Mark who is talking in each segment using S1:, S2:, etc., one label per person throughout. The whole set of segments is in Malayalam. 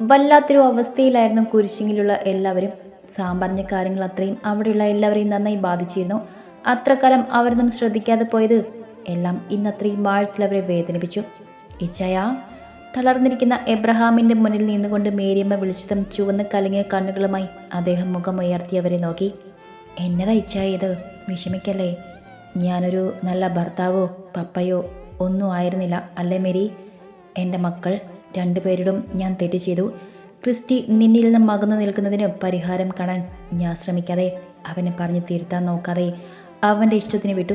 S1: വല്ലാത്തൊരു അവസ്ഥയിലായിരുന്നു കുരിശിങ്ങിലുള്ള എല്ലാവരും. സാം പറഞ്ഞ കാര്യങ്ങൾ അത്രയും അവിടെയുള്ള എല്ലാവരെയും നന്നായി ബാധിച്ചിരുന്നു. അത്രക്കാലം അവരൊന്നും ശ്രദ്ധിക്കാതെ പോയത് എല്ലാം ഇന്നത്രയും ആഴത്തിൽ അവരെ വേദനിപ്പിച്ചു. ഇച്ചയ തളർന്നിരിക്കുന്ന എബ്രഹാമിന്റെ മുന്നിൽ നിന്നുകൊണ്ട് മേരിയമ്മ വിളിച്ചതും ചുവന്ന് കലങ്ങിയ കണ്ണുകളുമായി അദ്ദേഹം മുഖം ഉയർത്തി അവരെ നോക്കി. എന്നതാ ഇച്ഛായ ഇത്? വിഷമിക്കല്ലേ? ഞാനൊരു നല്ല ഭർത്താവോ പപ്പയോ ഒന്നും ആയിരുന്നില്ല അല്ലേ മേരി? എന്റെ മക്കൾ രണ്ടുപേരോടും ഞാൻ തെറ്റ് ചെയ്തു. ക്രിസ്റ്റി നിന്നിൽ നിന്നും മകന്നു നിൽക്കുന്നതിന് പരിഹാരം കാണാൻ ഞാൻ ശ്രമിക്കാതെ അവനെ പറഞ്ഞ് തിരുത്താൻ നോക്കാതെ അവന്റെ ഇഷ്ടത്തിന് വിട്ടു.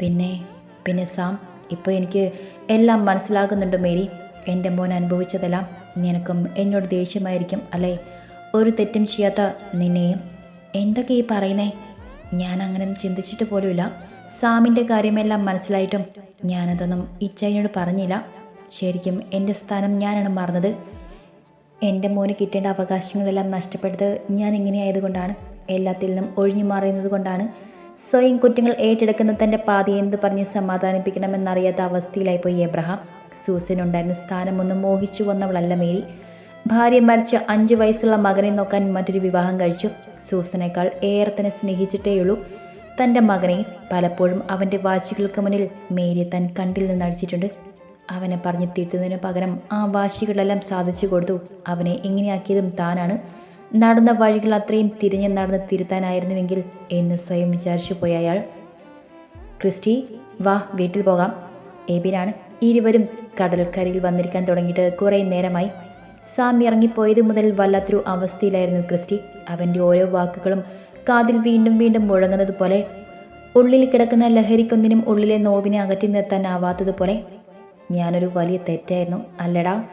S1: പിന്നെ പിന്നെ സാം ഇപ്പോൾ എനിക്ക് എല്ലാം മനസ്സിലാകുന്നുണ്ട് മേരി. എന്റെ മോൻ അനുഭവിച്ചതെല്ലാം നിനക്കും എന്നോട് ദേഷ്യമായിരിക്കും അല്ലേ? ഒരു തെറ്റും ചെയ്യാത്ത നിന്നെയും. എന്തൊക്കെ ഈ പറയുന്നേ? ഞാൻ അങ്ങനെ ചിന്തിച്ചിട്ട് പോലുമില്ല. സാമിന്റെ കാര്യമെല്ലാം മനസ്സിലായിട്ടും ഞാനതൊന്നും ഇച്ചയിനോട് പറഞ്ഞില്ല. ശരിക്കും എന്റെ സ്ഥാനം ഞാനാണ് മറന്നത്. എന്റെ മോന് കിട്ടേണ്ട അവകാശങ്ങളെല്ലാം നഷ്ടപ്പെട്ടത് ഞാൻ ഇങ്ങനെയായതുകൊണ്ടാണ് എല്ലാത്തിൽ നിന്നും ഒഴിഞ്ഞു മാറിയുന്നത് കൊണ്ടാണ്. സ്വയം കുറ്റങ്ങൾ ഏറ്റെടുക്കുന്ന തന്റെ പാതി എന്ത് പറഞ്ഞ് സമാധാനിപ്പിക്കണമെന്നറിയാത്ത അവസ്ഥയിലായിപ്പോയി എബ്രഹാം സൂസനുണ്ടായിരുന്ന സ്ഥാനമൊന്നും മോഹിച്ചു വന്നവളല്ല മേരി. ഭാര്യ മരിച്ച അഞ്ചു വയസ്സുള്ള മകനെ നോക്കാൻ മറ്റൊരു വിവാഹം കഴിച്ചു. സൂസനേക്കാൾ ഏറെ തന്നെ സ്നേഹിച്ചിട്ടേയുള്ളൂ. തന്റെ മകനെ പലപ്പോഴും അവന്റെ വാശികൾക്ക് മുന്നിൽ മേരി താൻ കണ്ടിൽ നിന്ന് അടിച്ചിട്ടുണ്ട്. അവനെ പറഞ്ഞു തിരുത്തുന്നതിന് പകരം ആ വാശികളെല്ലാം സാധിച്ചു കൊടുത്തു. അവനെ എങ്ങനെയാക്കിയതും താനാണ്. നടന്ന വഴികൾ അത്രയും തിരിഞ്ഞ് നടന്ന് തിരുത്താനായിരുന്നുവെങ്കിൽ എന്ന് സ്വയം വിചാരിച്ചു പോയ അയാൾ. ക്രിസ്റ്റി വാ വീട്ടിൽ പോകാം. എബിനാണ് ഇരുവരും കടൽക്കരയിൽ വന്നിരിക്കാൻ തുടങ്ങിയിട്ട് കുറേ നേരമായി. സാം ഇറങ്ങിപ്പോയത് മുതൽ വല്ലാത്തൊരു അവസ്ഥയിലായിരുന്നു ക്രിസ്റ്റി. അവന്റെ ഓരോ വാക്കുകളും കാതിൽ വീണ്ടും വീണ്ടും മുഴങ്ങുന്നത് പോലെ ഉള്ളിൽ കിടക്കുന്ന ലഹരിക്കൊന്നിനും ഉള്ളിലെ നോവിനെ അകറ്റി നിർത്താനാവാത്തതുപോലെ ഞാനൊരു വലിയ തെറ്റായിരുന്നു അല്ലടാ.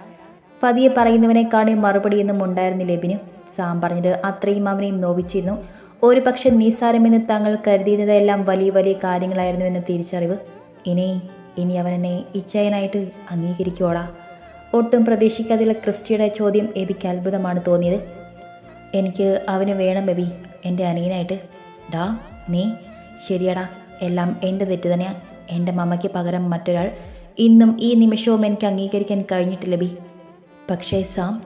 S1: പതിയെ പറയുന്നവനെക്കാളും മറുപടിയൊന്നും ഉണ്ടായിരുന്നില്ല എബിന് സാം പറഞ്ഞത് അത്രയും അവനെയും നോവിച്ചിരുന്നു. ഒരു പക്ഷെ നിസ്സാരമെന്ന് താങ്കൾ കരുതിയതെല്ലാം വലിയ വലിയ കാര്യങ്ങളായിരുന്നു എന്ന തിരിച്ചറിവ്. ഇനി ഇനി അവൻ എന്നെ ഇച്ഛയനായിട്ട് അംഗീകരിക്കുവോടാ. ഒട്ടും പ്രതീക്ഷിക്കാതെയുള്ള ക്രിസ്റ്റിയുടെ ചോദ്യം എബിക്ക് അത്ഭുതമാണ് തോന്നിയത്. എനിക്ക് അവന് വേണം ബബി എന്റെ അനിയനായിട്ട്. ഡാ നീ ശരിയടാ. എല്ലാം എന്റെ തെറ്റ് തന്നെയാണ് എന്റെ മമ്മയ്ക്ക് പകരം മറ്റൊരാൾ ഇന്നും ഈ നിമിഷവും എനിക്ക് അംഗീകരിക്കാൻ കഴിഞ്ഞിട്ടില്ല ബി. പക്ഷേ സാം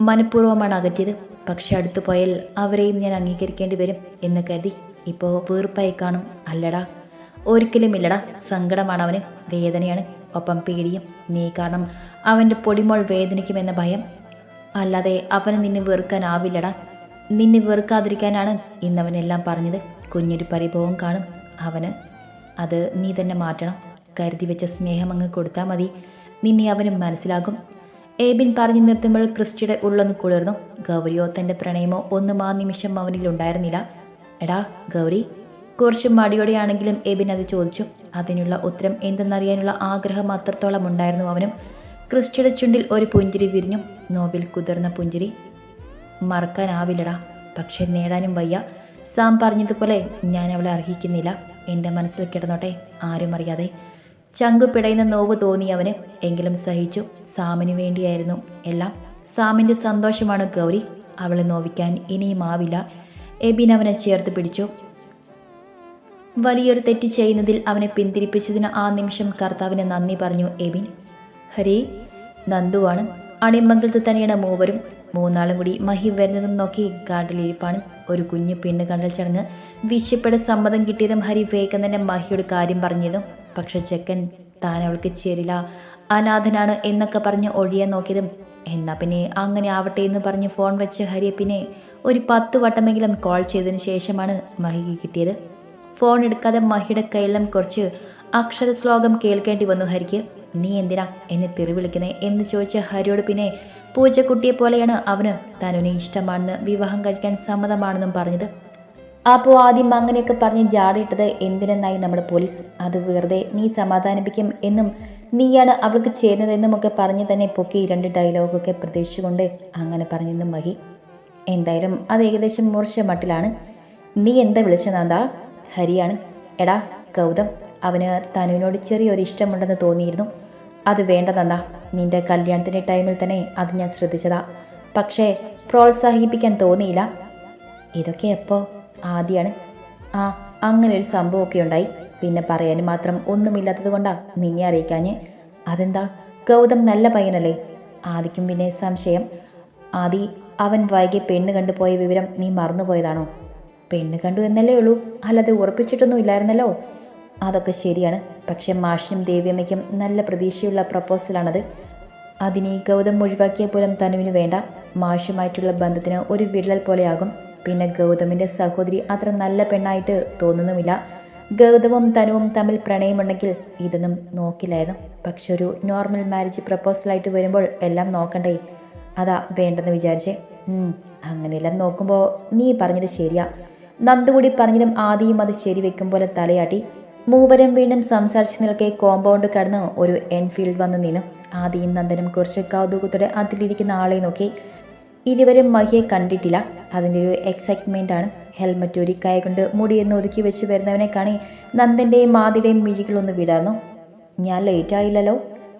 S1: മനഃപൂർവമാണ് അകറ്റിയത്. പക്ഷെ അടുത്തു പോയാൽ അവരെയും ഞാൻ അംഗീകരിക്കേണ്ടി വരും എന്ന് കരുതി. ഇപ്പോൾ വീർപ്പായി കാണും. അല്ലടാ ഒരിക്കലും ഇല്ലടാ. സങ്കടമാണ് അവന്. വേദനയാണ്. ഒപ്പം പേടിയും. നീ കാരണം അവന്റെ പൊടിമോൾ വേദനിക്കുമെന്ന ഭയം. അല്ലാതെ അവന് നിന്നെ വെറുക്കാനാവില്ലടാ. നിന്നെ വെറുക്കാതിരിക്കാനാണ് ഇന്നവനെല്ലാം പറഞ്ഞത്. കുഞ്ഞൊരു പരിഭവം കാണും അവന്. അത് നീ തന്നെ മാറ്റണം. കരുതി വെച്ച സ്നേഹം അങ്ങ് കൊടുത്താൽ മതി. നിന്നെ അവനും മനസ്സിലാകും. ഏബിൻ പറഞ്ഞു നിർത്തുമ്പോൾ ക്രിസ്റ്റിയുടെ ഉള്ളൊന്ന് കുളിർന്നു. ഗൗരിയോ തന്റെ പ്രണയമോ ഒന്നും ആ നിമിഷം അവനിൽ ഉണ്ടായിരുന്നില്ല. എടാ ഗൗരി. കുറച്ച് മടിയോടെയാണെങ്കിലും എബിൻ അത് ചോദിച്ചു. അതിനുള്ള ഉത്തരം എന്തെന്നറിയാനുള്ള ആഗ്രഹം അത്രത്തോളം ഉണ്ടായിരുന്നു അവനും. ക്രിസ്റ്റിയുടെ ചുണ്ടിൽ ഒരു പുഞ്ചിരി വിരിഞ്ഞു. നോവിൽ കുതിർന്ന പുഞ്ചിരി. മറക്കാനാവില്ലടാ. പക്ഷെ നേടാനും വയ്യ. സാം പറഞ്ഞതുപോലെ ഞാൻ അവളെ അർഹിക്കുന്നില്ല. എന്റെ മനസ്സിൽ കിടന്നോട്ടെ. ആരും അറിയാതെ. ചങ്കു പിടയുന്ന നോവ് തോന്നി അവന്. എങ്കിലും സഹിച്ചു. സാമിന് വേണ്ടിയായിരുന്നു എല്ലാം. സാമിന്റെ സന്തോഷമാണ് ഗൗരി. അവളെ നോവിക്കാൻ ഇനിയും ആവില്ല. എബിൻ അവനെ ചേർത്ത് പിടിച്ചു. വലിയൊരു തെറ്റ് ചെയ്യുന്നതിൽ അവനെ പിന്തിരിപ്പിച്ചതിന് ആ നിമിഷം കർത്താവിന് നന്ദി പറഞ്ഞു എബിൻ. ഹരി നന്ദുവാണ് അണിമംഗലത്ത് തന്നെയാണ് മൂവരും മൂന്നാളും കൂടി മഹി വരുന്നതും നോക്കി ഗാർഡിലിരിപ്പാണ് ഒരു കുഞ്ഞു പെണ്ണ് കണ്ടൽ ചടങ്ങ്. വിശപ്പയുടെ സമ്മതം കിട്ടിയതും ഹരി വേഗം തന്നെ മഹിയുടെ കാര്യം പറഞ്ഞിരുന്നു. പക്ഷെ ചെക്കൻ താൻ അവൾക്ക് ചേരില്ല. അനാഥനാണ് എന്നൊക്കെ പറഞ്ഞ് ഒഴിയാൻ നോക്കിയതും എന്നാ പിന്നെ അങ്ങനെ ആവട്ടെ എന്ന് പറഞ്ഞ് ഫോൺ വെച്ച് ഹരിയെ പിന്നെ ഒരു പത്ത് വട്ടമെങ്കിലും കോൾ ചെയ്തതിന് ശേഷമാണ് മഹിക്ക് കിട്ടിയത്. ഫോൺ എടുക്കാതെ മഹിയുടെ കയ്യിലും കുറച്ച് അക്ഷര ശ്ലോകം കേൾക്കേണ്ടി വന്നു ഹരിക്ക്. നീ എന്തിനാ എന്നെ തെറി വിളിക്കുന്നേ? എന്ന് ചോദിച്ച ഹരിയോട് പിന്നെ പൂജക്കുട്ടിയെ പോലെയാണ് അവന് തനുവിനെ ഇഷ്ടമാണെന്ന് വിവാഹം കഴിക്കാൻ സമ്മതമാണെന്നും പറഞ്ഞത്. അപ്പോൾ ആദ്യം അങ്ങനെയൊക്കെ പറഞ്ഞ് ജാടിയിട്ടത് എന്തിനെന്നായി നമ്മുടെ പോലീസ്? അത് വെറുതെ നീ സമാധാനിപ്പിക്കും എന്നും നീയാണ് അവൾക്ക് ചേരുന്നതെന്നുമൊക്കെ പറഞ്ഞ് തന്നെ പൊക്കി രണ്ട് ഡയലോഗൊക്കെ പ്രതീക്ഷിച്ചുകൊണ്ട് അങ്ങനെ പറഞ്ഞെന്നും മഹി. എന്തായാലും അത് ഏകദേശം മുറിച്ച മട്ടിലാണ്. നീ എന്താ വിളിച്ചതാ ഹരിയാണ്. എടാ ഗൗതം അവന് തനുവിനോട് ചെറിയൊരു ഇഷ്ടമുണ്ടെന്ന് തോന്നിയിരുന്നു. അത് വേണ്ട നന്ദാ. നിന്റെ കല്യാണത്തിന്റെ ടൈമിൽ തന്നെ അത് ഞാൻ ശ്രദ്ധിച്ചതാ. പക്ഷേ പ്രോത്സാഹിപ്പിക്കാൻ തോന്നിയില്ല. ഇതൊക്കെ എപ്പോ? ആദ്യമാണ് ആ അങ്ങനെ ഒരു സംഭവമൊക്കെ ഉണ്ടായി. പിന്നെ പറയാൻ മാത്രം ഒന്നുമില്ലാത്തത് കൊണ്ടാ നിന്നെ അറിയിക്കാഞ്ഞ്. അതെന്താ? ഗൗതം നല്ല പയ്യനല്ലേ? ആദിക്കും പിന്നെ സംശയം. ആദി അവൻ വൈകി പെണ്ണ് കണ്ടുപോയ വിവരം നീ മറന്നുപോയതാണോ പെണ്ണ് കണ്ടു എന്നല്ലേ ഉള്ളൂ. അല്ലാതെ ഉറപ്പിച്ചിട്ടൊന്നും ഇല്ലായിരുന്നല്ലോ. അതൊക്കെ ശരിയാണ്. പക്ഷെ മാഷിനും ദേവിയമ്മയ്ക്കും നല്ല പ്രതീക്ഷയുള്ള പ്രപ്പോസലാണത്. അതിനെ ഗൗതം ഒഴിവാക്കിയ പോലും തനുവിന് വേണ്ട. മാഷുമായിട്ടുള്ള ബന്ധത്തിന് ഒരു വിള്ളൽ പോലെയാകും. പിന്നെ ഗൗതമിന്റെ സഹോദരി അത്ര നല്ല പെണ്ണായിട്ട് തോന്നുന്നുമില്ല. ഗൗതമും തനുവും തമ്മിൽ പ്രണയമുണ്ടെങ്കിൽ ഇതൊന്നും നോക്കില്ലായിരുന്നു. പക്ഷെ ഒരു നോർമൽ മാരേജ് പ്രപ്പോസലായിട്ട് വരുമ്പോൾ എല്ലാം നോക്കണ്ടേ? അതാ വേണ്ടെന്ന് വിചാരിച്ചേ. അങ്ങനെയെല്ലാം നോക്കുമ്പോൾ നീ പറഞ്ഞത് ശരിയാ. നന്ദുകൂടി പറഞ്ഞതും ആദിയും അത് ശരി വെക്കും പോലെ തലയാട്ടി. മൂവരും വീണ്ടും സംസാരിച്ച് നിൽക്കെ കോമ്പൗണ്ട് കടന്ന് ഒരു എൻഫീൽഡ് വന്ന് നിന്നു. ആദിയും നന്ദനും കുറച്ച് കൗതുകത്തോടെ അതിലിരിക്കുന്ന ആളെ നോക്കി. ഇരുവരും മഹിയെ കണ്ടിട്ടില്ല. അതിന്റെ ഒരു എക്സൈറ്റ്മെന്റ് ആണ്. ഹെൽമറ്റ് ഒരു കൈ കൊണ്ട് മുടിയെന്ന് ഒതുക്കി വെച്ച് വരുന്നവനെ കാണി നന്ദന്റെയും മാതിയുടെയും മിഴികളൊന്ന് വിടർന്നു. ഞാൻ ലേറ്റ് ആയില്ലല്ലോ.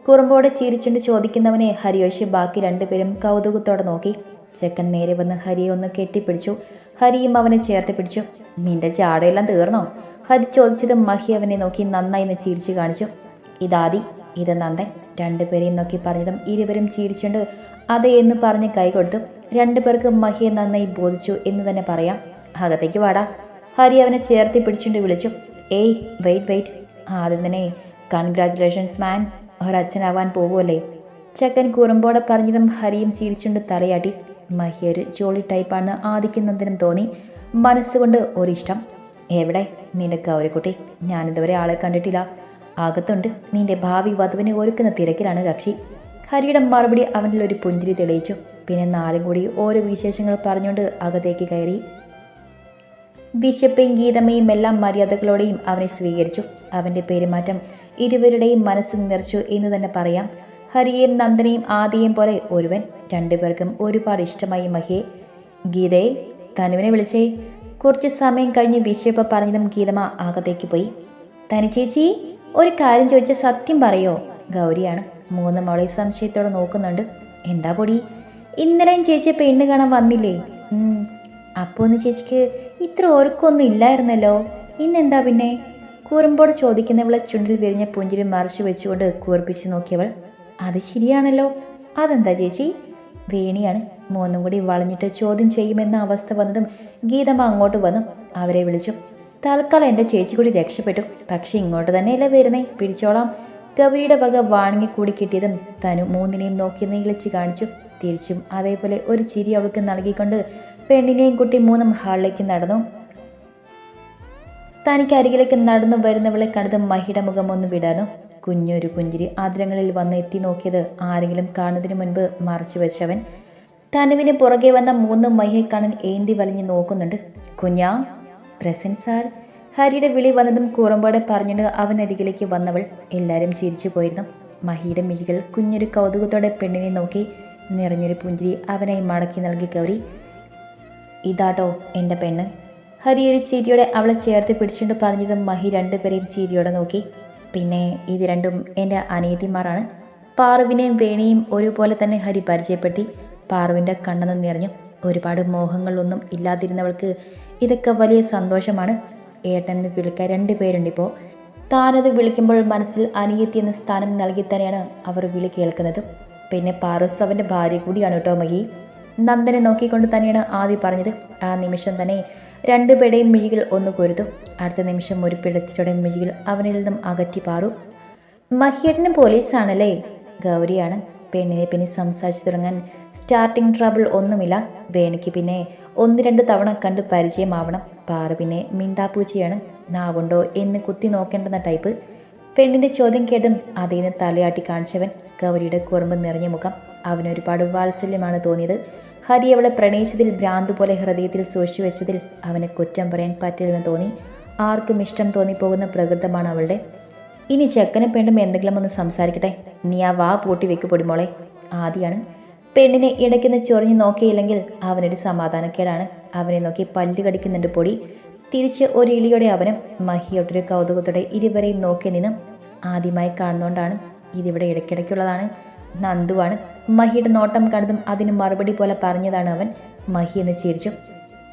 S1: കുറുമ്പോടെ ചിരിച്ചുകൊണ്ട് ചോദിക്കുന്നവനെ ഹരിയോഷി ബാക്കി രണ്ടുപേരും കൗതുകത്തോടെ നോക്കി. ചെക്കൻ നേരെ വന്ന് ഹരിയെ ഒന്ന് കെട്ടിപ്പിടിച്ചു. ഹരിയും അവനെ ചേർത്ത് പിടിച്ചു. നിന്റെ ജാടയെല്ലാം തീർന്നോ? ഹരി ചോദിച്ചത് മഹി അവനെ നോക്കി നന്നായി ചിരിച്ചു കാണിച്ചു. ഇതാദി ഇത് നന്ദൻ രണ്ടുപേരെയും നോക്കി പറഞ്ഞതും ഇരുവരും ചിരിച്ചുകൊണ്ട് അതെ എന്ന് പറഞ്ഞ് കൈ കൊടുത്തു. രണ്ടുപേർക്ക് മഹിയെ നന്നായി ബോധിച്ചു എന്ന് തന്നെ പറയാം. അകത്തേക്ക് വാടാ. ഹരി അവനെ ചേർത്തി പിടിച്ചുകൊണ്ട് വിളിച്ചു. ഏയ് വെയിറ്റ് വെയിറ്റ് ആദ്യം തന്നെ കൺഗ്രാറ്റുലേഷൻസ് മാൻ ഒരച്ഛനാവാൻ പോകുമല്ലേ ചെക്കൻ കുറുമ്പോടെ പറഞ്ഞതും ഹരിയും ചിരിച്ചുകൊണ്ട് തലയാട്ടി. മഹി ഒരു ജോളി ടൈപ്പാണെന്ന് ആദിക്കുന്നതിനും തോന്നി. മനസ്സുകൊണ്ട് ഒരിഷ്ടം. എവിടെ? നിന്റെ ഗൗരിക്കുട്ടി. ഞാനിതുവരെ ആളെ കണ്ടിട്ടില്ല. അകത്തുണ്ട് നിന്റെ ഭാവി വധുവിനെ ഒരുക്കുന്ന തിരക്കിലാണ് കക്ഷി. ഹരിയുടെ മറുപടി അവനിൽ ഒരു പുഞ്ചിരി തെളിയിച്ചു. പിന്നെ നാലും കൂടി ഓരോ വിശേഷങ്ങൾ പറഞ്ഞുകൊണ്ട് അകത്തേക്ക് കയറി. ബിഷപ്പും ഗീതമ്മയും എല്ലാം മര്യാദകളോടെയും അവനെ സ്വീകരിച്ചു. അവന്റെ പെരുമാറ്റം ഇരുവരുടെയും മനസ്സ് നിറച്ചു എന്ന് തന്നെ പറയാം. ഹരിയെയും നന്ദനെയും ആദിയെയും പോലെ ഒരുവൻ. രണ്ടുപേർക്കും ഒരുപാട് ഇഷ്ടമായി മഹിയെ. ഗീതയെ തനുവിനെ വിളിച്ചേ. കുറച്ച് സമയം കഴിഞ്ഞ് ബിഷപ്പ് പറഞ്ഞതും ഗീതമ്മ അകത്തേക്ക് പോയി. തനി ചേച്ചി? ഒരു കാര്യം ചോദിച്ച സത്യം പറയോ? ഗൗരിയാണ്. മൂന്ന് മോളെ സംശയത്തോടെ നോക്കുന്നുണ്ട്. എന്താ പൊടി? ഇന്നലെയും ചേച്ചി പെണ്ണ് കാണാൻ വന്നില്ലേ? അപ്പോൾ ഒന്ന് ചേച്ചിക്ക് ഇത്ര ഓർക്കൊന്നും ഇല്ലായിരുന്നല്ലോ. ഇന്നെന്താ പിന്നെ? കൂറുമ്പോട് ചോദിക്കുന്നവളെ ചുണ്ടിൽ വിരിഞ്ഞ പുഞ്ചിരി മറിച്ചു വെച്ചുകൊണ്ട് കൂർപ്പിച്ച് നോക്കിയവൾ അത് ശരിയാണല്ലോ. അതെന്താ ചേച്ചി? വേണിയാണ്. മൂന്നും കൂടി വളഞ്ഞിട്ട് ചോദ്യം ചെയ്യുമെന്ന അവസ്ഥ വന്നതും ഗീതമ്മ അങ്ങോട്ട് വന്നു. അവരെ വിളിച്ചു. തൽക്കാലം എന്റെ ചേച്ചി കൂടി രക്ഷപ്പെട്ടു. പക്ഷെ ഇങ്ങോട്ട് തന്നെയല്ലേ വരുന്നേ? പിടിച്ചോളാം. ഗൗരിയുടെ വക വാണിങ്ങി കൂടി കിട്ടിയതും തനു മൂന്നിനെയും നോക്കി നീളിച്ച് കാണിച്ചു. തിരിച്ചും അതേപോലെ ഒരു ചിരി അവൾക്ക് നൽകിക്കൊണ്ട് പെണ്ണിനെയും കുട്ടി മൂന്നും ഹാളിലേക്ക് നടന്നു. തനിക്ക് അരികിലേക്ക് നടന്നു വരുന്നവളെ കണ്ടത് മഹിയുടെ മുഖം ഒന്ന് വിടാനു കുഞ്ഞൊരു പുഞ്ചിരി ആദരങ്ങളിൽ വന്ന് എത്തി നോക്കിയത് ആരെങ്കിലും കാണുന്നതിന് മുൻപ് മറച്ചു വെച്ചവൻ. തനുവിന് പുറകെ വന്ന മൂന്ന് മഹിയെ കാണാൻ ഏന്തി വലിഞ്ഞ് നോക്കുന്നുണ്ട്. കുഞ്ഞാ പ്രസന്റ് സാർ. ഹരിയുടെ വിളി വന്നതും കൂറമ്പോടെ പറഞ്ഞിട്ട് അരികിലേക്ക് വന്നവൾ എല്ലാവരും ചിരിച്ചു പോയിരുന്നു. മഹിയുടെ മിഴികൾ കുഞ്ഞൊരു കൗതുകത്തോടെ പെണ്ണിനെ നോക്കി നിറഞ്ഞൊരു പുഞ്ചിരി അവനായി മടക്കി നൽകി ഗൗരി ഇതാട്ടോ എന്റെ പെണ്ണ്. ഹരി ഒരു ചിരിയോടെ അവളെ ചേർത്ത് പിടിച്ചുകൊണ്ട് പറഞ്ഞതും മഹി രണ്ടുപേരെയും ചിരിയോടെ നോക്കി. പിന്നെ ഇത് രണ്ടും എന്റെ അനീതിമാരാണ് പാർവിനെയും വേണിയും ഒരുപോലെ തന്നെ ഹരി പരിചയപ്പെടുത്തി. പാറുവിന്റെ കണ്ണെന്ന് നിറഞ്ഞു. ഒരുപാട് മോഹങ്ങളൊന്നും ഇല്ലാതിരുന്നവൾക്ക് ഇതൊക്കെ വലിയ സന്തോഷമാണ്. ഏട്ടെന്ന് വിളിക്കാൻ രണ്ടുപേരുണ്ട് ഇപ്പോൾ താനത് വിളിക്കുമ്പോൾ മനസ്സിൽ അനിയത്തി എന്ന സ്ഥാനം നൽകി തന്നെയാണ് അവർ വിളി കേൾക്കുന്നത്. പിന്നെ പാറൂസ് ഭാര്യ കൂടിയാണ് കേട്ടോ മഹി. നന്ദനെ നോക്കിക്കൊണ്ട് തന്നെയാണ് ആദ്യം പറഞ്ഞത്. ആ നിമിഷം തന്നെ രണ്ടുപേരുടെയും മിഴികൾ ഒന്ന് കൊരുത്തു അടുത്ത നിമിഷം ഒരു പിടച്ചിലൂടെ മിഴികൾ അവനിൽ നിന്നും അകറ്റി പാറു. മഹിയേട്ടനും പോലീസാണല്ലേ? ഗൗരിയാണ്. പെണ്ണിനെ പിന്നെ സംസാരിച്ചു തുടങ്ങാൻ സ്റ്റാർട്ടിങ് ട്രബിൾ ഒന്നുമില്ല. വേണിക്ക് പിന്നെ ഒന്ന് രണ്ട് തവണ കണ്ട് പരിചയമാവണം. പാറ പിന്നെ മിണ്ടാപ്പൂച്ചയാണ്. നാവുണ്ടോ എന്ന് കുത്തി നോക്കേണ്ടെന്ന ടൈപ്പ്. പെണ്ണിന്റെ ചോദ്യം കേട്ടും അതിൽ നിന്ന് തലയാട്ടി കാണിച്ചവൻ ഗൗരിയുടെ കുറുമ്പ് നിറഞ്ഞ മുഖം. അവനൊരുപാട് വാത്സല്യമാണ് തോന്നിയത്. ഹരി അവളെ പ്രണയിച്ചതിൽ ഭ്രാന്ത് പോലെ ഹൃദയത്തിൽ സൂക്ഷിച്ചു വെച്ചതിൽ അവനെ കുറ്റം പറയാൻ പറ്റില്ലെന്ന് തോന്നി. ആർക്കും ഇഷ്ടം തോന്നിപ്പോകുന്ന പ്രകൃതമാണ് അവളുടെ. ഇനി ചെക്കനെ പെണ്ണും എന്തെങ്കിലും ഒന്ന് സംസാരിക്കട്ടെ. നീ ആ വാ പൂട്ടി വെക്ക് പൊടിമോളെ. ആദ്യാണ്. പെണ്ണിനെ ഇടയ്ക്കുന്ന ചൊറിഞ്ഞു നോക്കിയില്ലെങ്കിൽ അവനൊരു സമാധാനക്കേടാണ്. അവനെ നോക്കി പല്ല് കടിക്കുന്നുണ്ട് പൊടി. തിരിച്ച് ഒരു ഇളിയോടെ അവനും മഹിയൊട്ടൊരു കൗതുകത്തോടെ ഇരുവരെയും നോക്കി നിന്നും ആദ്യമായി കാണുന്നോണ്ടാണ് ഇതിവിടെ ഇടയ്ക്കിടയ്ക്കുള്ളതാണ്. നന്ദുവാണ് മഹിയുടെ നോട്ടം കണ്ടതും അതിന് മറുപടി പോലെ പറഞ്ഞതാണ് അവൻ. മഹി എന്ന് ചിരിച്ചു.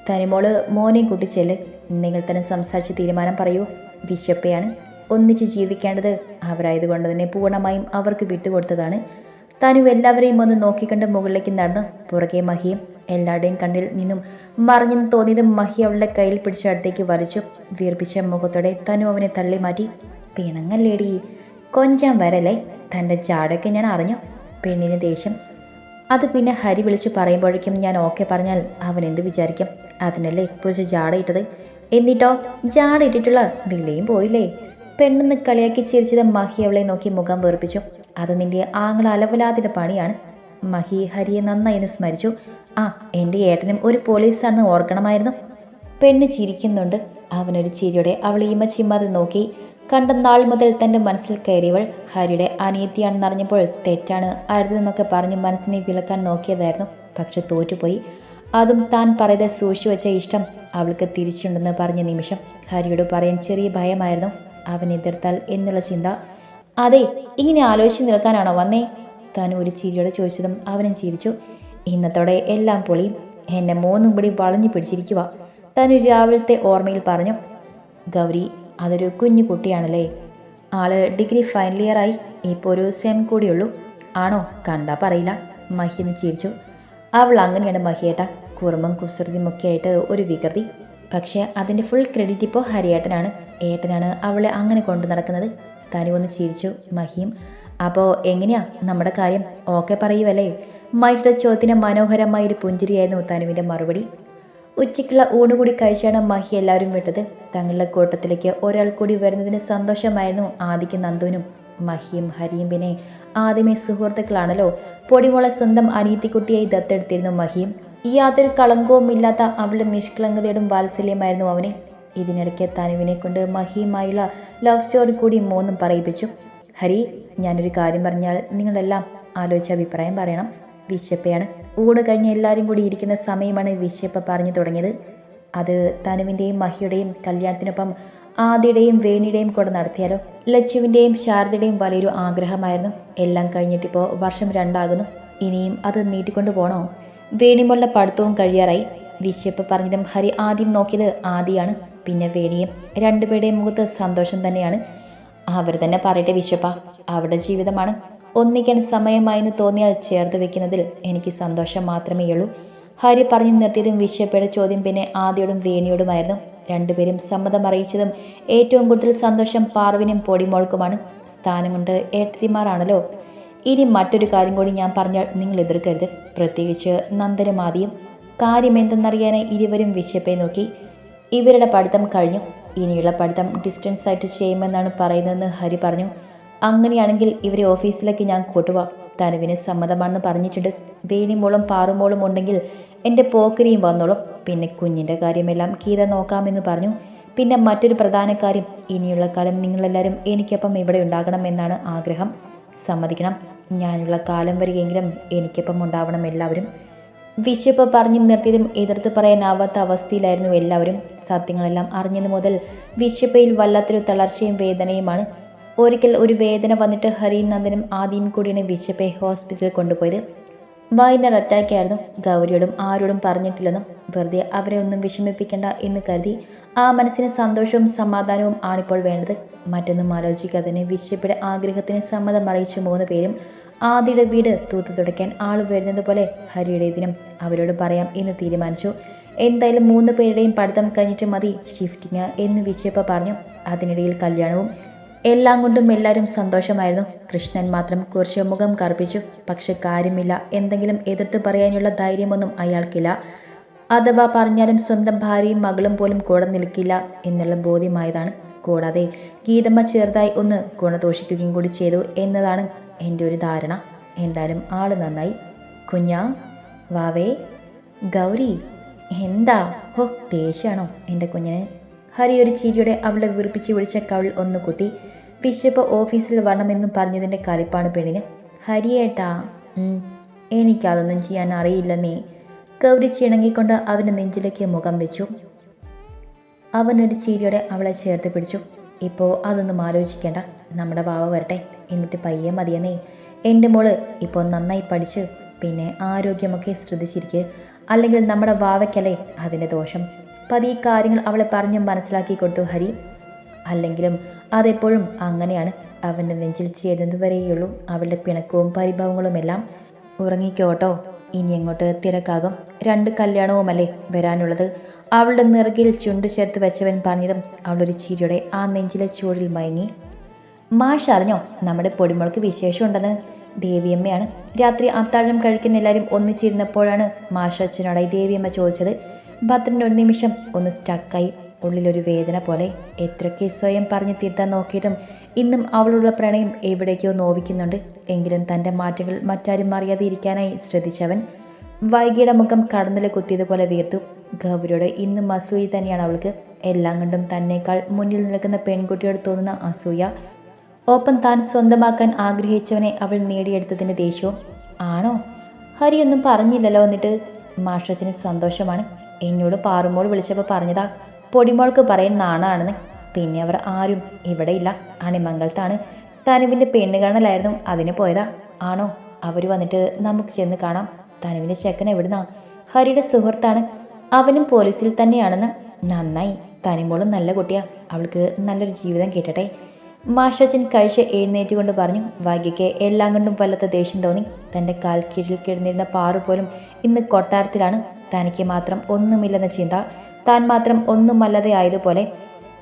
S1: തനിമോൾ മോനെയും കൂട്ടിച്ചെല്ല് നിങ്ങൾ തന്നെ സംസാരിച്ച് തീരുമാനം പറയൂ. വിശപ്പയാണ്. ഒന്നിച്ച് ജീവിക്കേണ്ടത് അവരായതുകൊണ്ട് തന്നെ പൂർണമായും അവർക്ക് വിട്ടുകൊടുത്തതാണ്. തനു എല്ലാവരെയും ഒന്ന് നോക്കിക്കണ്ട് മുകളിലേക്ക് നടന്നു പുറകെ മഹിയും എല്ലാവരുടെയും കണ്ണിൽ നിന്നും മറിഞ്ഞെന്ന് തോന്നിയത് മഹി അവളുടെ കയ്യിൽ പിടിച്ച അടുത്തേക്ക് വലിച്ചു വീർപ്പിച്ച മുഖത്തോടെ തനു അവനെ തള്ളി മാറ്റി പിണങ്ങല്ലേടി കൊഞ്ചാൻ വരല്ലേ? തന്റെ ചാടൊക്കെ ഞാൻ അറിഞ്ഞു. പെണ്ണിന് ദേഷ്യം. അത് പിന്നെ ഹരി വിളിച്ച് പറയുമ്പോഴേക്കും ഞാൻ ഓക്കെ പറഞ്ഞാൽ അവൻ എന്ത് വിചാരിക്കും? അതിനല്ലേ പുരുഷ ജാടയിട്ടത്? എന്നിട്ടോ ജാടയിട്ടിട്ടുള്ള വിലയും പോയില്ലേ? പെണ്ണെന്ന് കളിയാക്കി ചിരിച്ചത് മഹി അവളെ നോക്കി മുഖം വീർപ്പിച്ചു അത് നിന്റെ ആങ്ങള അലവലാതിന്റെ പണിയാണ്. മഹി ഹരിയെ നന്നായി എന്ന് സ്മരിച്ചു. ആ എന്റെ ഏട്ടനും ഒരു പോലീസാണെന്ന് ഓർക്കണമായിരുന്നു. പെണ്ണ് ചിരിക്കുന്നുണ്ട്. അവനൊരു ചിരിയോടെ അവൾ ഈമ ചിമ്മാതെ നോക്കി. കണ്ട നാൾ മുതൽ തന്റെ മനസ്സിൽ കയറിയവൾ ഹരിയുടെ അനിയത്തിയാണെന്നറിഞ്ഞപ്പോൾ തെറ്റാണ് അരുതെന്നൊക്കെ പറഞ്ഞ് മനസ്സിനെ വിലക്കാൻ നോക്കിയതായിരുന്നു. പക്ഷെ തോറ്റുപോയി. അതും താൻ പറയത് സൂക്ഷിച്ചു വെച്ച ഇഷ്ടം അവൾക്ക് തിരിച്ചുണ്ടെന്ന് പറഞ്ഞ നിമിഷം ഹരിയോട് പറയാൻ ചെറിയ ഭയമായിരുന്നു. അവൻ എതിർത്താൽ എന്നുള്ള ചിന്ത. അതെ ഇങ്ങനെ ആലോചിച്ച് നിൽക്കാനാണോ വന്നേ? താൻ ഒരു ചിരിയോടെ ചോദിച്ചതും അവനും ചിരിച്ചു. ഇന്നത്തോടെ എല്ലാം പൊളിയും എന്നെ മൂന്നും കൂടി വളഞ്ഞു പിടിച്ചിരിക്കുക. താൻ ഒരു രാവിലത്തെ ഓർമ്മയിൽ പറഞ്ഞു ഗൗരി അതൊരു കുഞ്ഞു കുട്ടിയാണല്ലേ? ആൾ ഡിഗ്രി ഫൈനൽ ഇയറായി ഇപ്പോൾ ഒരു സെം കൂടിയുള്ളൂ ആണോ? കണ്ടാ പറയില്ല. മഹിന്ന് ചിരിച്ചു. അവൾ അങ്ങനെയാണ് മഹിയേട്ട. കുറുമ്പും കുസൃതിയും ഒക്കെ ആയിട്ട് ഒരു വികൃതി. പക്ഷേ അതിന്റെ ഫുൾ ക്രെഡിറ്റ് ഇപ്പോൾ ഹരിയേട്ടനാണ്. ഏട്ടനാണ് അവളെ അങ്ങനെ കൊണ്ടു നടക്കുന്നത്. തനി ഒന്ന് ചിരിച്ചു മഹിയും അപ്പോൾ എങ്ങനെയാ? നമ്മുടെ കാര്യം ഓക്കെ പറയുവല്ലേ? മഹിയുടെ ചോദ്യത്തിന് മനോഹരമായ ഒരു പുഞ്ചിരിയായിരുന്നു തനുവിന്റെ മറുപടി. ഉച്ചയ്ക്കുള്ള ഊണുകൂടി കഴിച്ചാണ് മഹി എല്ലാവരും വിട്ടത്. തങ്ങളുടെ കൂട്ടത്തിലേക്ക് ഒരാൾ കൂടി വരുന്നതിന് സന്തോഷമായിരുന്നു ആദിക്ക് നന്ദുവിനും മഹിയും ഹരിയും. പിന്നെ ആദ്യമേ സുഹൃത്തുക്കളാണല്ലോ. പൊടിമോളെ സ്വന്തം അനീത്തിക്കുട്ടിയായി ദത്തെടുത്തിരുന്നു മഹിയും യാതൊരു കളങ്കവുമില്ലാത്ത അവളുടെ നിഷ്കളങ്കതയോടും വാത്സല്യമായിരുന്നു അവനെ. ഇതിനിടയ്ക്ക് തനുവിനെ കൊണ്ട് മഹിയുമായുള്ള ലവ് സ്റ്റോറി കൂടി മൂന്നും പറയിപ്പിച്ചു. ഹരി ഞാനൊരു കാര്യം പറഞ്ഞാൽ നിങ്ങളെല്ലാം ആലോചിച്ച അഭിപ്രായം പറയണം. വിശപ്പയാണ്. ഊട് കഴിഞ്ഞ് എല്ലാവരും കൂടി ഇരിക്കുന്ന സമയമാണ് വിശപ്പ് പറഞ്ഞു തുടങ്ങിയത്. അത് തനുവിന്റെയും മഹിയുടെയും കല്യാണത്തിനൊപ്പം ആദിയുടെയും വേണിയുടെയും കൂടെ നടത്തിയാലോ? ലച്ചുവിന്റെയും ശാരദയുടെയും വലിയൊരു ആഗ്രഹമായിരുന്നു. എല്ലാം കഴിഞ്ഞിട്ടിപ്പോൾ വർഷം രണ്ടാകുന്നു. ഇനിയും അത് നീട്ടിക്കൊണ്ടു പോകണോ വേണിമുള്ള പഠിത്തവും കഴിയാറായി. വിശപ്പ് പറഞ്ഞതും ഹരി ആദ്യം നോക്കിയത് ആദിയാണ്. പിന്നെ വേണിയും രണ്ടുപേരുടെയും മുഖത്ത് സന്തോഷം തന്നെയാണ്. അവർ തന്നെ പറയട്ടെ വിശപ്പ അവരുടെ ജീവിതമാണ്. ഒന്നിക്കാൻ സമയമായെന്ന് തോന്നിയാൽ ചേർത്ത് വെക്കുന്നതിൽ എനിക്ക് സന്തോഷം മാത്രമേ ഉള്ളൂ. ഹരി പറഞ്ഞു നിർത്തിയതും വിശപ്പയുടെ ചോദ്യം പിന്നെ ആദ്യയോടും വേണിയോടുമായിരുന്നു. രണ്ടുപേരും സമ്മതം അറിയിച്ചതും ഏറ്റവും കൂടുതൽ സന്തോഷം പാർവിനും പൊടിമോൾക്കുമാണ്. സ്ഥാനമുണ്ട് ഏട്ടത്തിമാരാണല്ലോ. ഇനി മറ്റൊരു കാര്യം കൂടി ഞാൻ പറഞ്ഞാൽ നിങ്ങൾ എതിർക്കരുത്. പ്രത്യേകിച്ച് കാര്യമെന്തെന്നറിയാനായി കാര്യം എന്തെന്നറിയാനായി ഇരുവരും വിശപ്പെ നോക്കി. ഇവരുടെ പഠിത്തം കഴിഞ്ഞു. ഇനിയുള്ള പഠിത്തം ഡിസ്റ്റൻസ് ആയിട്ട് ചെയ്യുമെന്നാണ് പറയുന്നതെന്ന് ഹരി പറഞ്ഞു. അങ്ങനെയാണെങ്കിൽ ഇവരെ ഓഫീസിലേക്ക് ഞാൻ കൂട്ടുവാ തനുവിന് സമ്മതമാണെന്ന് പറഞ്ഞിട്ടുണ്ട്. വേണിമോളും പാറുമോളും ഉണ്ടെങ്കിൽ എന്റെ പോക്കരിയും വന്നോളും. പിന്നെ കുഞ്ഞിന്റെ കാര്യമെല്ലാം ഗീത നോക്കാമെന്ന് പറഞ്ഞു. പിന്നെ മറ്റൊരു പ്രധാന കാര്യം ഇനിയുള്ള കാലം നിങ്ങളെല്ലാവരും എനിക്കൊപ്പം ഇവിടെ ഉണ്ടാകണം എന്നാണ് ആഗ്രഹം. സമ്മതിക്കണം. ഞാനുള്ള കാലം വരികയെങ്കിലും എനിക്കൊപ്പം ഉണ്ടാവണം എല്ലാവരും. വിശപ്പ് പറഞ്ഞു നിർത്തിയതും എതിർത്ത് പറയാനാവാത്ത അവസ്ഥയിലായിരുന്നു എല്ലാവരും. സത്യങ്ങളെല്ലാം അറിഞ്ഞതു മുതൽ വിശപ്പയിൽ വല്ലാത്തൊരു തളർച്ചയും വേദനയുമാണ്. ഒരിക്കൽ ഒരു വേദന വന്നിട്ട് ഹരിനന്ദനും നന്ദനും ആദ്യം കൂടിയാണ് വിശപ്പെ ഹോസ്പിറ്റലിൽ കൊണ്ടുപോയത്. അറ്റാക്ക് ആയിരുന്നു. ഗൗരിയോടും ആരോടും പറഞ്ഞിട്ടില്ലെന്നും വെറുതെ അവരെ ഒന്നും വിഷമിപ്പിക്കേണ്ട എന്ന് കരുതി ആ മനസ്സിന് സന്തോഷവും സമാധാനവും ആണിപ്പോൾ വേണ്ടത്. മറ്റൊന്നും ആലോചിക്കാതെ തന്നെ വിശപ്പിടെ ആഗ്രഹത്തിന് സമ്മതം അറിയിച്ചു മൂന്ന് പേരും ആദിയുടെ വീട് തൂത്തു തുടയ്ക്കാൻ ആൾ വരുന്നത് പോലെ ഹരിയുടെ ദിനം അവരോട് പറയാം എന്ന് തീരുമാനിച്ചു. എന്തായാലും മൂന്ന് പേരുടെയും പഠിത്തം കഴിഞ്ഞിട്ട് മതി ഷിഫ്റ്റിങ് എന്ന് വിശപ്പ പറഞ്ഞു. അതിനിടയിൽ കല്യാണവും എല്ലാം കൊണ്ടും എല്ലാവരും സന്തോഷമായിരുന്നു. കൃഷ്ണൻ മാത്രം കുറച്ച് മുഖം കറുപ്പിച്ചു. പക്ഷെ കാര്യമില്ല. എന്തെങ്കിലും എതിർത്ത് പറയാനുള്ള ധൈര്യമൊന്നും അയാൾക്കില്ല. അഥവാ പറഞ്ഞാലും സ്വന്തം ഭാര്യയും മകളും പോലും കൂടെ നിൽക്കില്ല എന്നുള്ള ബോധ്യമായതാണ് കൂടാതെ ഗീതമ്മ ചെറുതായി ഒന്ന് ഗുണദോഷിക്കുകയും കൂടി ചെയ്തു എന്നതാണ് എന്റെ ഒരു ധാരണ. എന്തായാലും ആൾ നന്നായി. കുഞ്ഞാ വാവേ ഗൗരി എന്താ? ഹോ ദേഷ്യാണോ എന്റെ കുഞ്ഞിന്? ഹരി ഒരു ചിരിയോടെ അവളെ വീർപ്പിച്ച് വിളിച്ച കവൾ ഒന്ന് കുത്തി. വിശപ്പ് ഓഫീസിൽ വരണമെന്നും പറഞ്ഞതിന്റെ കലിപ്പാണ് പെണ്ണിന്. ഹരിയേട്ടാ എനിക്കതൊന്നും ചെയ്യാൻ അറിയില്ല നീ ഗൗരി ചിണങ്ങിക്കൊണ്ട് അവന്റെ നെഞ്ചിലേക്ക് മുഖം വെച്ചു. അവനൊരു ചിരിയോടെ അവളെ ചേർത്ത് പിടിച്ചു. ഇപ്പോൾ അതൊന്നും ആലോചിക്കേണ്ട. നമ്മുടെ വാവ വരട്ടെ. എന്നിട്ട് പയ്യെ മതിയെന്നേ. എന്റെ മോൾ ഇപ്പോൾ നന്നായി പഠിച്ച് പിന്നെ ആരോഗ്യമൊക്കെ ശ്രദ്ധിച്ചിരിക്കുക അല്ലെങ്കിൽ നമ്മുടെ വാവയ്ക്കല്ലേ അതിന്റെ ദോഷം. പതി ഈ കാര്യങ്ങൾ അവളെ പറഞ്ഞ് മനസ്സിലാക്കി കൊടുത്തു ഹരി. അല്ലെങ്കിലും അതെപ്പോഴും അങ്ങനെയാണ്. അവന്റെ നെഞ്ചിൽ ചേരുന്നതുവരെയുള്ളൂ അവളുടെ പിണക്കവും പരിഭവങ്ങളുമെല്ലാം. ഉറങ്ങിക്കോട്ടോ ഇനി എങ്ങോട്ട് തിരക്കാകും? രണ്ട് കല്യാണവുമല്ലേ വരാനുള്ളത്? അവളുടെ നിറകിൽ ചുണ്ട് ചേർത്ത് വെച്ചവൻ പറഞ്ഞതും അവളൊരു ചിരിയുടെ ആ നെഞ്ചിലെ ചൂടിൽ മയങ്ങി. മാഷ് അറിഞ്ഞോ നമ്മുടെ പൊടിമുളക്ക് വിശേഷമുണ്ടെന്ന്? ദേവിയമ്മയാണ്. രാത്രി അത്താഴം കഴിക്കുന്ന എല്ലാവരും ഒന്നിച്ചിരുന്നപ്പോഴാണ് മാഷ് അച്ഛനോടായി ദേവിയമ്മ ചോദിച്ചത്. ഭദ്രന്റെ ഒരു നിമിഷം ഒന്ന് സ്റ്റക്കായി ഉള്ളിലൊരു വേദന പോലെ. എത്രയൊക്കെ സ്വയം പറഞ്ഞു തീർത്താൻ നോക്കിയിട്ടും ഇന്നും അവളുള്ള പ്രണയം എവിടേക്കോ നോവിക്കുന്നുണ്ട്. എങ്കിലും തന്റെ മാറ്റങ്ങൾ മറ്റാരും അറിയാതെ ഇരിക്കാനായി ശ്രദ്ധിച്ചവൻ വൈകിയുടെ മുഖം കടന്നിൽ കുത്തിയതുപോലെ വീർത്തു. ഗൗരിയോട് ഇന്നും അസൂയ തന്നെയാണ് അവൾക്ക്. എല്ലാം കൊണ്ടും തന്നേക്കാൾ മുന്നിൽ നിൽക്കുന്ന പെൺകുട്ടിയോട് തോന്നുന്ന അസൂയ. ഒപ്പം താൻ സ്വന്തമാക്കാൻ ആഗ്രഹിച്ചവനെ അവൾ നേടിയെടുത്തതിന്റെ ദേഷ്യവും. ആണോ? ഹരി ഒന്നും പറഞ്ഞില്ലല്ലോ എന്നിട്ട്. മാഷച്ചന് സന്തോഷമാണ്. എന്നോട് പാറുമ്പോൾ വിളിച്ചപ്പോൾ പറഞ്ഞതാ. പൊടിമോൾക്ക് പറയാൻ നാണാണെന്ന്. പിന്നെ അവർ ആരും ഇവിടെ ഇല്ല. അണിമംഗലത്താണ്. തനുവിന്റെ പെണ്ണ് കാണലായിരുന്നു. അതിന് പോയതാ. ആണോ? അവർ വന്നിട്ട് നമുക്ക് ചെന്ന് കാണാം. തനുവിന്റെ ചെക്കൻ എവിടുന്നാ? ഹരിയുടെ സുഹൃത്താണ്. അവനും പോലീസിൽ തന്നെയാണെന്ന്. നന്നായി. തനിമോളും നല്ല കുട്ടിയാ. അവൾക്ക് നല്ലൊരു ജീവിതം കിട്ടട്ടെ. മാഷച്ചൻ കഴിച്ച് എഴുന്നേറ്റുകൊണ്ട് പറഞ്ഞു വൈകിക്ക് എല്ലാം കൊണ്ടും വല്ലാത്ത ദേഷ്യം തോന്നി. തന്റെ കാൽ കീഴിൽ കിടന്നിരുന്ന പാറു പോലും ഇന്ന് കൊട്ടാരത്തിലാണ്. തനിക്ക് മാത്രം ഒന്നുമില്ലെന്ന ചിന്ത. താൻ മാത്രം ഒന്നുമല്ലാതെ ആയതുപോലെ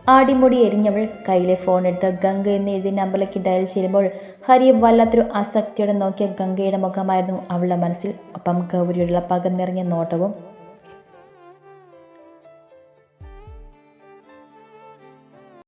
S1: ആടിമുടി എരിഞ്ഞവൾ കയ്യിലെ ഫോൺ എടുത്ത് ഗംഗ എന്ന് എഴുതി നമ്പറിലേക്ക് ഡയൽ ചെയ്യുമ്പോൾ ഹരി വല്ലാത്തൊരു ആസക്തിയോടെ നോക്കിയ ഗംഗയുടെ മുഖമായിരുന്നു അവളുടെ മനസ്സിൽ. ഒപ്പം ഗൗരിയോടുള്ള പകം നിറഞ്ഞ നോട്ടവും